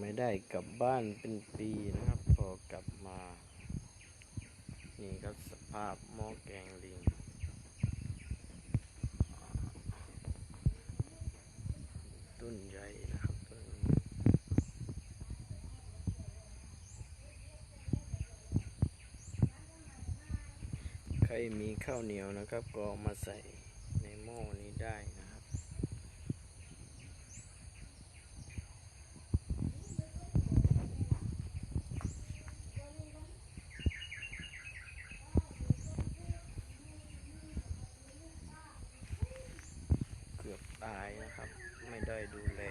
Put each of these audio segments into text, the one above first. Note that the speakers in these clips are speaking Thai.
ไม่ได้กลับบ้านเป็นปีนะครับ พอกลับมา นี่ครับสภาพหม้อแกงลิงต้นใหญ่นะครับต้นใครมีข้าวเหนียวนะครับ ก็มาใส่ในหม้อนี้ได้นะครับ เกือบตายนะครับ ได้ดูแล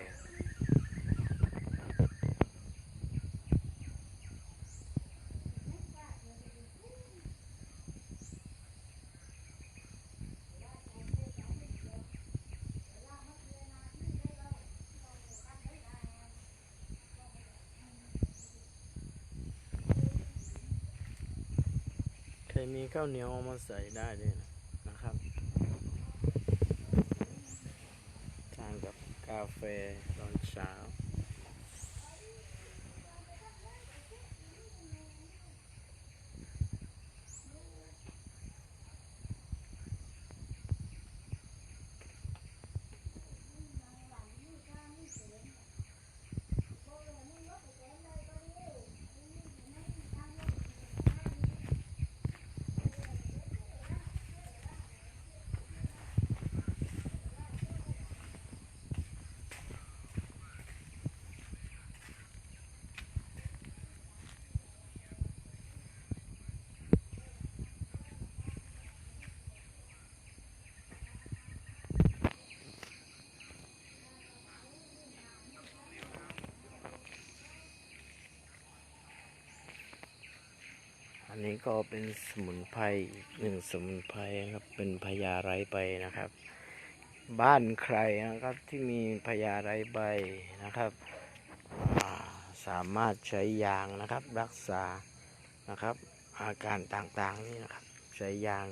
ครมีข้าวเหนียวเอามาใส่ได้เลยนะนะครับ ทานกับ กาแันนี้ก็เป็นสมุนไพรอีกหนึ่งสมุนไพรนะครับ เป็นพญาไรใบนะครับ บ้านใครนะครับที่มีพญาไรใบนะครับ สามารถใช้ยางนะครับรักษานะครับ อาการต่างๆนี่นะครับ ใช้ยาง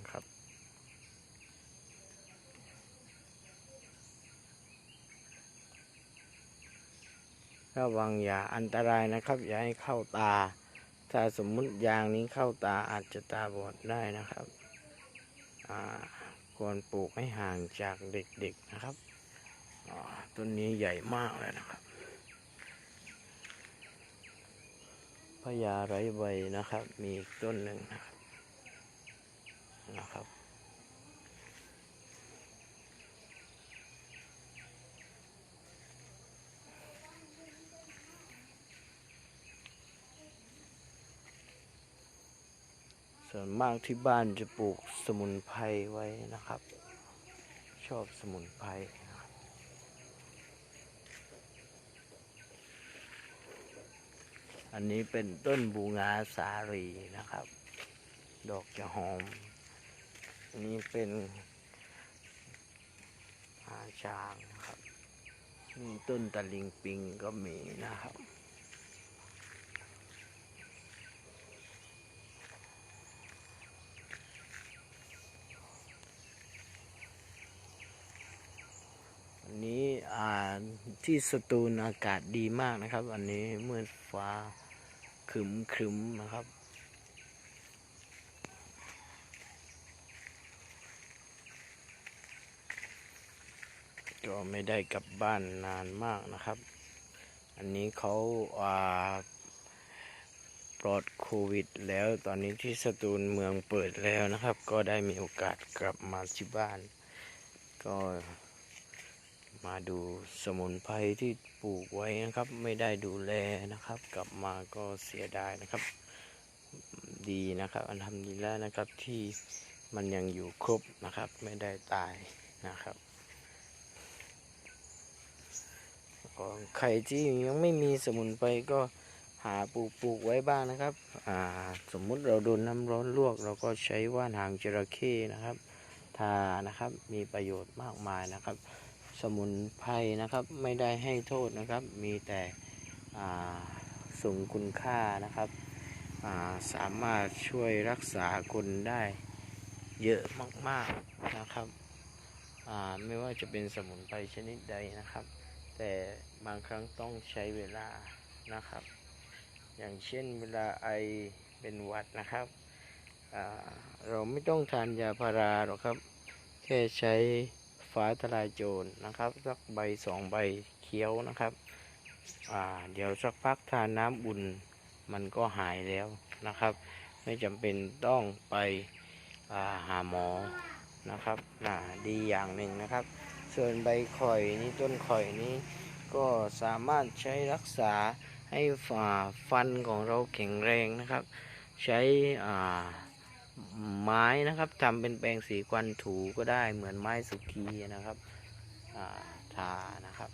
นะครับระวังอย่าอันตรายนะครับ อย่าให้เข้าตา ถ้าสมมุติยางนี้เข้าตาอาจจะตาบอดได้นะครับ ควรปลูกให้ห่างจากเด็กๆนะครับต้นนี้ใหญ่มากเลยนะครับพญาไรใบนะครับ มีต้นหนึ่งนะครับนะครับ ส่วนมากที่บ้านจะปลูกสมุนไพรไว้นะครับ ชอบสมุนไพรอันนี้เป็นต้นบูงาสาลีนะครับ ดอกจะหอม อันนี้เป็นอาช้างนะครับนี่ต้นตะลิงปิงก็มีนะครับ วันนี้อ่า ที่สตูลอากาศดีมากนะครับ วันนี้มืดฟ้าครึมครึมนะครับ ก็ไม่ได้กลับบ้านนานมากนะครับ อันนี้เขาาปลอดโควิด แล้วตอนนี้ที่สตูลเมืองเปิดแล้วนะครับ ก็ได้มีโอกาสกลับมาที่บ้าน ก็ มาดูสมุนไพรที่ปลูกไว้นะครับ ไม่ได้ดูแลนะครับ กลับมาก็เสียดายนะครับ ดีนะครับ อันทำดีแล้วนะครับที่มันยังอยู่ครบนะครับ ไม่ได้ตายนะครับก็ใครที่ยังไม่มีสมุนไพรก็หาปลูกปลูกไว้บ้างนะครับอ่าสมมุติเราโดนน้ำร้อนลวก เราก็ใช้ว่านหางจระเข้นะครับทานะครับมีประโยชน์มากมายนะครับ สมุนไพรนะครับ ไม่ได้ให้โทษนะครับ มีแต่ส่งคุณค่านะครับาสามารถช่วยรักษาคนได้เยอะมากๆนะครับไม่ว่าจะเป็นสมุนไพรชนิดใดนะครับ แต่บางครั้งต้องใช้เวลานะครับ อย่างเช่นเวลาไอเป็นหวัดนะครับเราไม่ต้องทานยาพาราหรอกครับ แค่ใช้ ฟ้าทลายโจรนะครับ สักใบสองใบเคี้ยวนะครับอ่าเดี๋ยวสักพักทานน้ำอุ่นมันก็หายแล้วนะครับ ไม่จำเป็นต้องไปอ่าหาหมอนะครับน่าดีอย่างหนึ่งนะครับ ส่วนใบข่อยนี้ต้นข่อยนี้ก็สามารถใช้รักษาให้ฝ่าฟันของเราแข็งแรงนะครับ ใช้อ่า ไม้นะครับทำเป็นแปรงสีควันถูก็ได้เหมือนไม้สุกีนะครับทานะครับ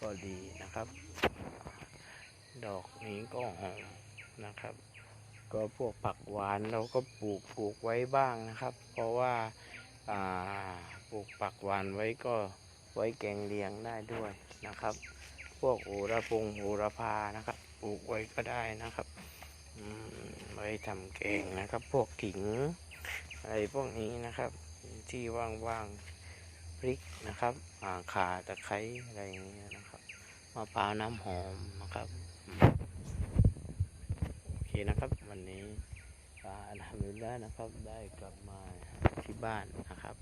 ก็ดีนะครับ ดอกนี้ก็หอมนะครับ ก็พวกผักหวานเราก็ปลูกปลูกไว้บ้างนะครับ เพราะว่าปลูกผักหวานไว้ก็ไว้แกงเลียงได้ด้วยนะครับ พวกโหระพงโหระพานะครับ ปลูกไว้ก็ได้นะครับ ว้ทำแกงนะครับ พวกขิงอะไรพวกนี้นะครับ ที่ว่างๆพริกนะครับอ่าขาตะไคร้อะไรอย่างเงี้ยนะครับมะพร้าวน้ำหอมนะครับโอเคนะครับ วันนี้อ่าอัลฮัมดุลิลละห์นะครับ ได้กลับมาที่บ้านนะครับ